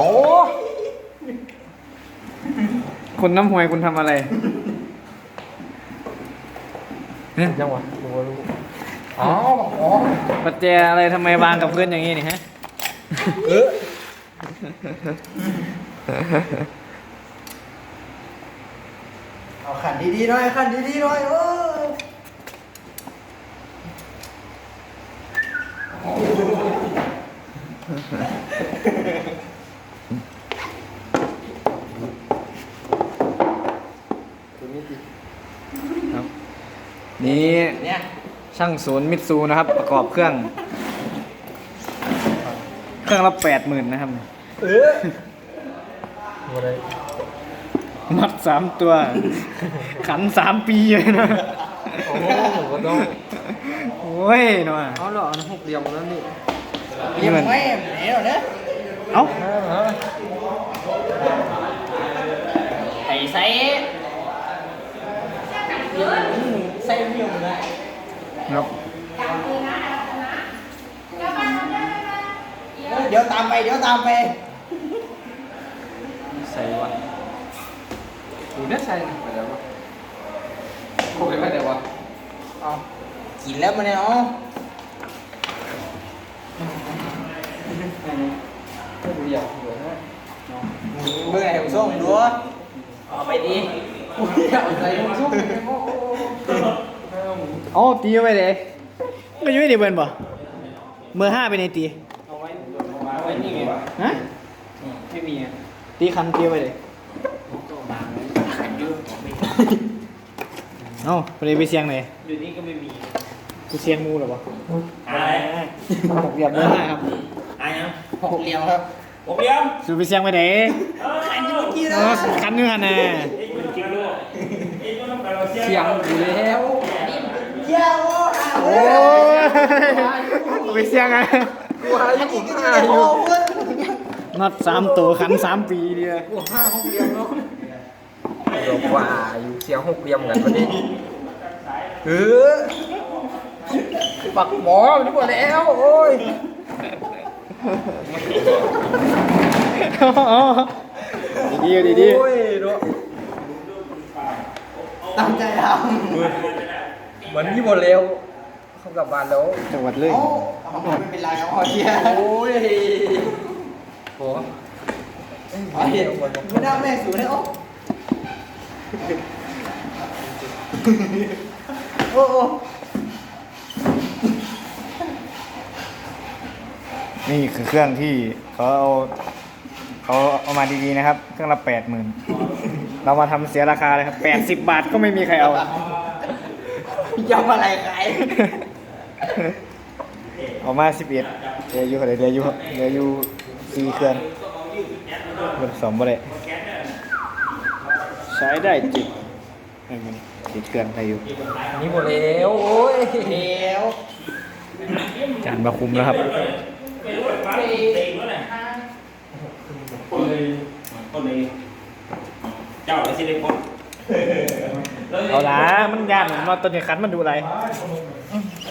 โอ้คุณน้ำหวยคุณทำอะไรเนี่ยยังวะดูว่ารู้อ๋ออ๋อปัจเจอะไรทำไมวางกับพื้นอย่างนี้นี่ฮะเออเอาขันดีๆหน่อยขันดีๆหน่อยโอ้ยตัวนี้ดิ ครับ นี่เนี่ยช่างศูนย์มิตซูนะครับ ประกอบเครื่อง เครื่องละแปดหมื่นนะครับเอออะไรมัดสามตัว ขันสามปีเลยนะโอ้โหผมก็ต้องโอ้ยหน่อยเอาเหรออันหกเหลี่ยมแล้วนี่นี่มันไม่เหนียวนะเอ้าไอ้ไส้ไส้เหนียวนะครับเดี๋ยวตามไปเดี๋ยวตามไปใส่วะกูเนี่ยใส่ไปแล้ววะโอ้ยไป แล้ววะเอากินแล้วมันเนี่ยเอากูอยากเหลือนะเมื่อไหร่ผมส่งดูเอาไปดิกูอยากใส่มึงสู้โอ้โหเอ้าตีไว้เลยไม่ยุ่งดีเบิร์นบ่เมื่อห้าไปในตีเอาไว้เอาไว้นี่ไงฮะไม่มีอะตีคันตีไว้เลยเอ้าไปเลยไปเสียงไหนอยู่นี่ก็ไม่มีกูเสียงมูหรอวะอะไรหกเหลี่ยมเบอร์ห้าครับอะไรนะหกเหลี่ยมครับผมเลี้ยงสูไปเสียงไปไหนเออขันอยู่กี่เอนะอคันนึงหันแน่เอ้ยมันจริงด้วยเอ้ยมันต้องการเราเสียเสียงกูแล้วเยี่ยว โอ้โอ้ยไปเสียงไงกูหาอยู่กูหาอยู่น็อตสามตัวขันสามปีเดียวกูห้าหกเหลี่ยมเนาะเดี๋ยวกว่าอยู่เสียงหกเหลี่ยมกันวันนี้เออปักหมอมันหมดแล้วโอ้ยดีดีดีโอ้ยเนาะตั้งใจท เหมือนที่หมดแล้วเข้ากลับบ้านแล้ว จังหวัดเลำยเอ้าเอาไม่เป็นไรเอาเอาเชียร์โอ้ยโหเอาเดี๋ยวไม่ได้แม่สูงเลยโอ้โอ้โอ้นี่คือเครื่องที่เขาเอาเขาเอามาดีๆนะครับ เครื่องละแปดหมื่นเรามาทำเสียราคาเลยครับแปดสิบบาทก็ไม่มีใครเอา ยำอะไรขายเอามาสิบเอ็ดเดี๋ยวอยู่เท่าไหร่เดี๋ยวอยู่เดี๋ยวอยู่สี่เครื่องบนสองบ่ได้ใช้ได้จิตไม่มันจิตเครื่องใครอยู่อันนี้หมดแล้วโอ้ยเดี๋ยวจานมาคุมแล้วครับคนนี้เจ้าไอ้สิเล็กคน เอาละมันยากเหมือนว่าตัวนี้คันมันดูอะไร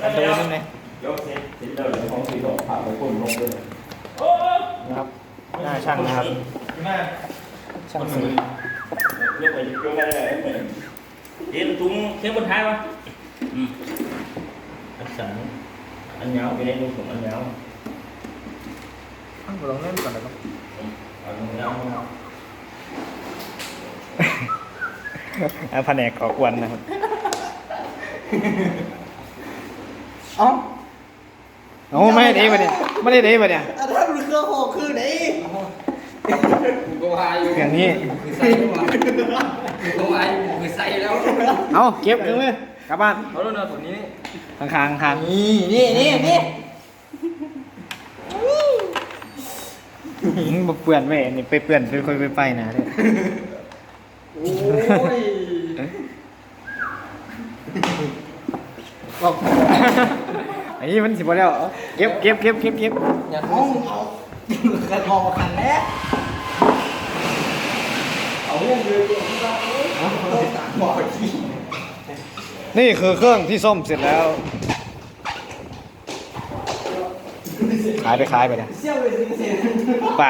มันดูนี่ไงยกเสร็จเสร็จแล้วของสีดอกผ่าไปคนลงเลยนะครับหน้าช่างนะครับ ช่างสียกไปยกไปเลยเดี๋ยวตุ้งเส้นบนท้ายวะอืมอันสันอันยาวไปได้ดูผมอันยาวเอาลองเล่นก่อนเลยครับอันยาวอะ แผนกก่อกวนนะครับเอ้าโอ้ไม่ได้เด้ปะเนี่ยไม่ได้เด้ปะเนี่ยอะถ้ามันเครื่องหกคือไหนกูก็ว่าอยู่อย่างนี้คือใส่แล้ววะกูก็ว่าอยู่คือใส่แล้ว เอาเก็บกันเลยกลับบ้านเอาแล้วเนอะตัวนี้ข้างๆข้างนี่นี่นี่นี่ๆมึงบ่เปื่อนไว้นี่ไปเปื่อนเป็นคนไปไปนะเด้อโอ้ย บอกไอ้นี่มันสิบ่แล้วเอาเก็บเก็บเก็บเก็บเก็บอย่าเอาเอากระทองขันแล้วเอาเรื่องเลยเอาตากบ่อที่นี่คือเครื่องที่ซ่อมเสร็จแล้ว ขายไปขายไปนะเซี่ยวไปสิเซี่ยวไป